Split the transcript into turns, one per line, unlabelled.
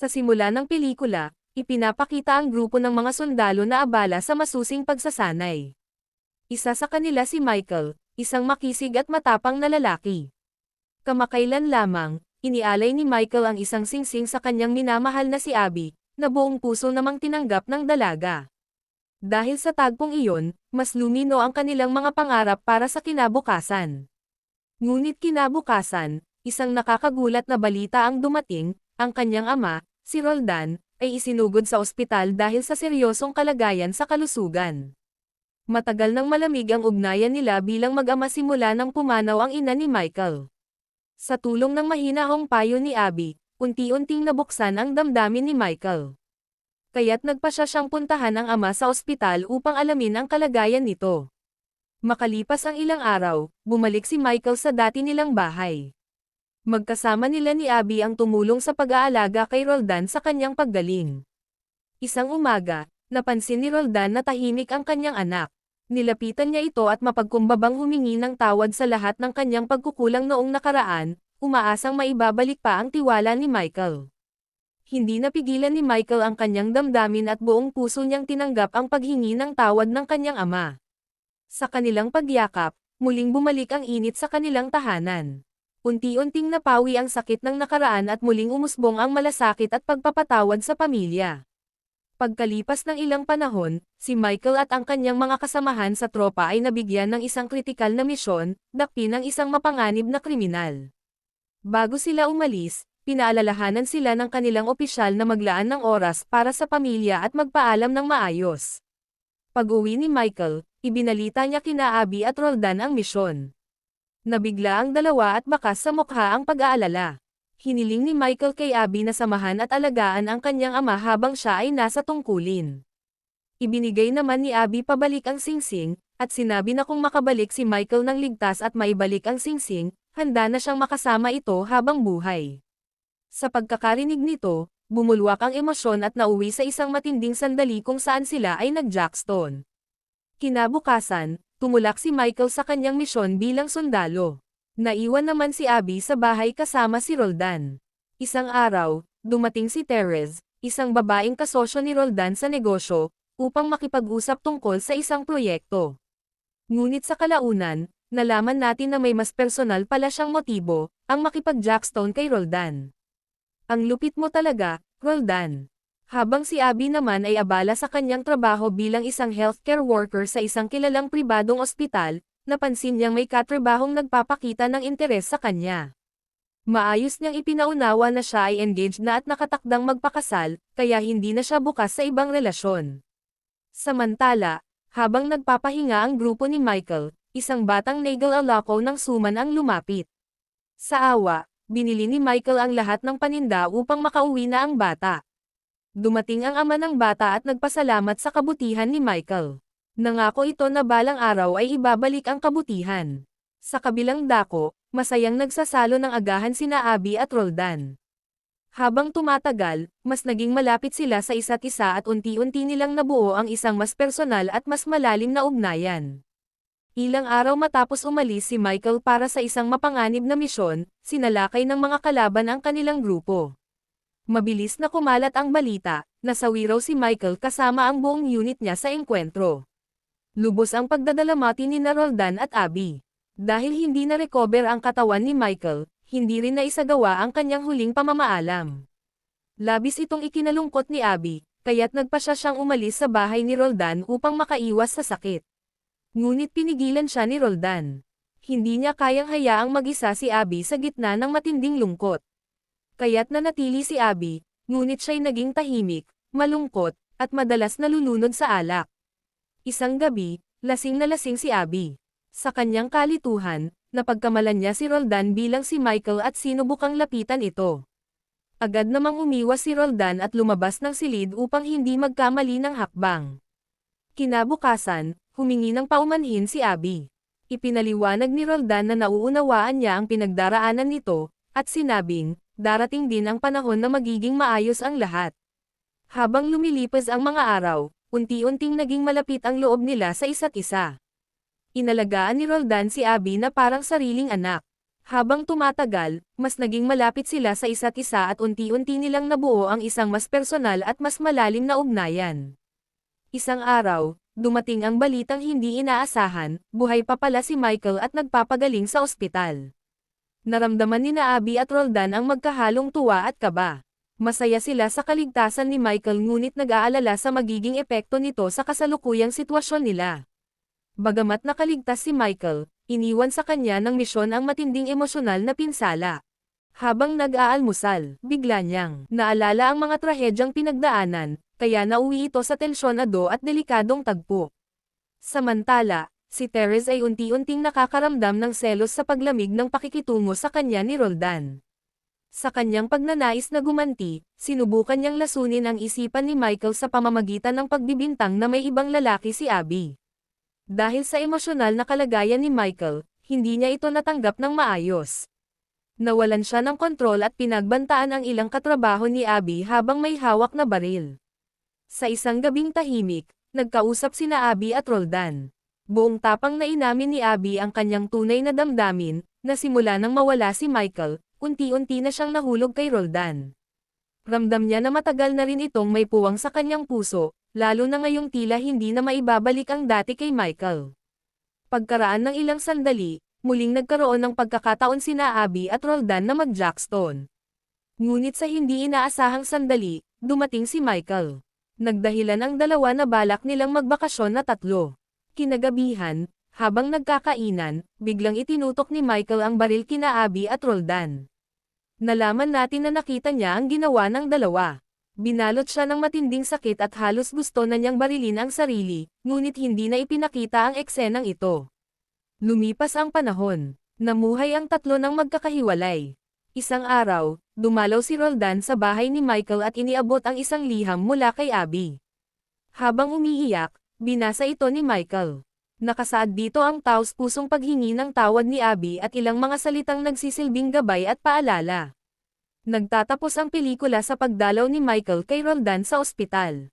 Sa simula ng pelikula, ipinapakita ang grupo ng mga sundalo na abala sa masusing pagsasanay. Isa sa kanila si Michael, isang makisig at matapang na lalaki. Kamakailan lamang, inialay ni Michael ang isang singsing sa kanyang minamahal na si Abby, na buong puso namang tinanggap ng dalaga. Dahil sa tagpong iyon, mas lumino ang kanilang mga pangarap para sa kinabukasan. Ngunit kinabukasan, isang nakakagulat na balita ang dumating, ang kanyang ama, si Roldan, ay isinugod sa ospital dahil sa seryosong kalagayan sa kalusugan. Matagal nang malamig ang ugnayan nila bilang mag-ama simula nang pumanaw ang ina ni Michael. Sa tulong ng mahinahong payo ni Abby, unti-unting nabuksan ang damdamin ni Michael. Kaya't nagpa siya siyang puntahan ang ama sa ospital upang alamin ang kalagayan nito. Makalipas ang ilang araw, bumalik si Michael sa dati nilang bahay. Magkasama nila ni Abby ang tumulong sa pag-aalaga kay Roldan sa kanyang paggaling. Isang umaga, napansin ni Roldan na tahimik ang kanyang anak. Nilapitan niya ito at mapagkumbabang humingi ng tawad sa lahat ng kanyang pagkukulang noong nakaraan, umaasang maibabalik pa ang tiwala ni Michael. Hindi napigilan ni Michael ang kanyang damdamin at buong puso niyang tinanggap ang paghingi ng tawad ng kanyang ama. Sa kanilang pagyakap, muling bumalik ang init sa kanilang tahanan. Unti-unting napawi ang sakit ng nakaraan at muling umusbong ang malasakit at pagpapatawad sa pamilya. Pagkalipas ng ilang panahon, si Michael at ang kanyang mga kasamahan sa tropa ay nabigyan ng isang kritikal na misyon, dakpi ng isang mapanganib na kriminal. Bago sila umalis, pinaalalahanan sila ng kanilang opisyal na maglaan ng oras para sa pamilya at magpaalam ng maayos. Pag-uwi ni Michael, ibinalita niya kina Abby at Roldan ang misyon. Nabigla ang dalawa at bakas sa mukha ang pag-aalala. Hiniling ni Michael kay Abby na samahan at alagaan ang kanyang ama habang siya ay nasa tungkulin. Ibinigay naman ni Abby pabalik ang singsing, at sinabi na kung makabalik si Michael ng ligtas at maibalik ang singsing, handa na siyang makasama ito habang buhay. Sa pagkakarinig nito, bumulwak ang emosyon at nauwi sa isang matinding sandali kung saan sila ay nag-jackstone. Kinabukasan, tumulak si Michael sa kanyang misyon bilang sundalo. Naiwan naman si Abby sa bahay kasama si Roldan. Isang araw, dumating si Teres, isang babaeng kasosyo ni Roldan sa negosyo, upang makipag-usap tungkol sa isang proyekto. Ngunit sa kalaunan, nalaman natin na may mas personal pala siyang motibo, ang makipag-jackstone kay Roldan. Ang lupit mo talaga, Roldan. Habang si Abby naman ay abala sa kanyang trabaho bilang isang healthcare worker sa isang kilalang pribadong ospital, napansin niyang may katrabahong nagpapakita ng interes sa kanya. Maayos niyang ipinaunawa na siya ay engaged na at nakatakdang magpakasal, kaya hindi na siya bukas sa ibang relasyon. Samantala, habang nagpapahinga ang grupo ni Michael, isang batang Nagel Alaco ng suman ang lumapit. Sa awa, binili ni Michael ang lahat ng paninda upang makauwi na ang bata. Dumating ang ama ng bata at nagpasalamat sa kabutihan ni Michael. Nangako ito na balang araw ay ibabalik ang kabutihan. Sa kabilang dako, masayang nagsasalo ng agahan sina Abby at Roldan. Habang tumatagal, mas naging malapit sila sa isa't isa at unti-unti nilang nabuo ang isang mas personal at mas malalim na ugnayan. Ilang araw matapos umalis si Michael para sa isang mapanganib na misyon, sinalakay ng mga kalaban ang kanilang grupo. Mabilis na kumalat ang balita, nasawi raw si Michael kasama ang buong unit niya sa engkwentro. Lubos ang pagdadalamati ni Roldan at Abby. Dahil hindi na-recover ang katawan ni Michael, hindi rin na isagawa ang kanyang huling pamamaalam. Labis itong ikinalungkot ni Abby, kaya't nagpa siya siyang umalis sa bahay ni Roldan upang makaiwas sa sakit. Ngunit pinigilan siya ni Roldan. Hindi niya kayang hayaang mag-isa si Abby sa gitna ng matinding lungkot. Kaya't nanatili si Abby, ngunit siya'y naging tahimik, malungkot, at madalas nalulunod sa alak. Isang gabi, lasing na lasing si Abby. Sa kanyang kalituhan, napagkamalan niya si Roldan bilang si Michael at sinubukang lapitan ito. Agad namang umiwas si Roldan at lumabas ng silid upang hindi magkamali ng hakbang. Kinabukasan, humingi ng paumanhin si Abby. Ipinaliwanag ni Roldan na nauunawaan niya ang pinagdaraanan nito, at sinabing, darating din ang panahon na magiging maayos ang lahat. Habang lumilipas ang mga araw, unti-unting naging malapit ang loob nila sa isa't isa. Inalagaan ni Roldan si Abby na parang sariling anak. Habang tumatagal, mas naging malapit sila sa isa't isa at unti-unti nilang nabuo ang isang mas personal at mas malalim na ugnayan. Isang araw, dumating ang balitang hindi inaasahan, buhay pa pala si Michael at nagpapagaling sa ospital. Naramdaman ni na at Roldan ang magkahalong tuwa at kaba. Masaya sila sa kaligtasan ni Michael ngunit nag-aalala sa magiging epekto nito sa kasalukuyang sitwasyon nila. Bagamat nakaligtas si Michael, iniwan sa kanya ng misyon ang matinding emosyonal na pinsala. Habang nag-aalmusal, bigla niyang naalala ang mga trahedyang pinagdaanan, kaya nauwi ito sa tensyonado at delikadong tagpo. Samantala, si Teres ay unti-unting nakakaramdam ng selos sa paglamig ng pakikitungo sa kanya ni Roldan. Sa kanyang pagnanais na gumanti, sinubukan niyang lasunin ang isipan ni Michael sa pamamagitan ng pagbibintang na may ibang lalaki si Abby. Dahil sa emosyonal na kalagayan ni Michael, hindi niya ito natanggap ng maayos. Nawalan siya ng kontrol at pinagbantaan ang ilang katrabaho ni Abby habang may hawak na baril. Sa isang gabing tahimik, nagkausap sina Abby at Roldan. Buong tapang na inamin ni Abby ang kanyang tunay na damdamin, na simula nang mawala si Michael, unti-unti na siyang nahulog kay Roldan. Ramdam niya na matagal na rin itong may puwang sa kanyang puso, lalo na ngayong tila hindi na maibabalik ang dati kay Michael. Pagkaraan ng ilang sandali, muling nagkaroon ng pagkakataon sina Abby at Roldan na mag-Jackstone. Ngunit sa hindi inaasahang sandali, dumating si Michael. Nagdahilan ang dalawa na balak nilang magbakasyon na tatlo. Kinagabihan, habang nagkakainan, biglang itinutok ni Michael ang baril kina Abby at Roldan. Nalaman natin na nakita niya ang ginawa ng dalawa. Binalot siya ng matinding sakit at halos gusto na niyang barilin ang sarili, ngunit hindi na ipinakita ang eksenang ito. Lumipas ang panahon. Namuhay ang tatlo ng magkakahiwalay. Isang araw, dumalaw si Roldan sa bahay ni Michael at iniabot ang isang liham mula kay Abby. Habang umiiyak, binasa ito ni Michael. Nakasaad dito ang taos pusong paghingi ng tawad ni Abby at ilang mga salitang nagsisilbing gabay at paalala. Nagtatapos ang pelikula sa pagdalaw ni Michael kay Roldan sa ospital.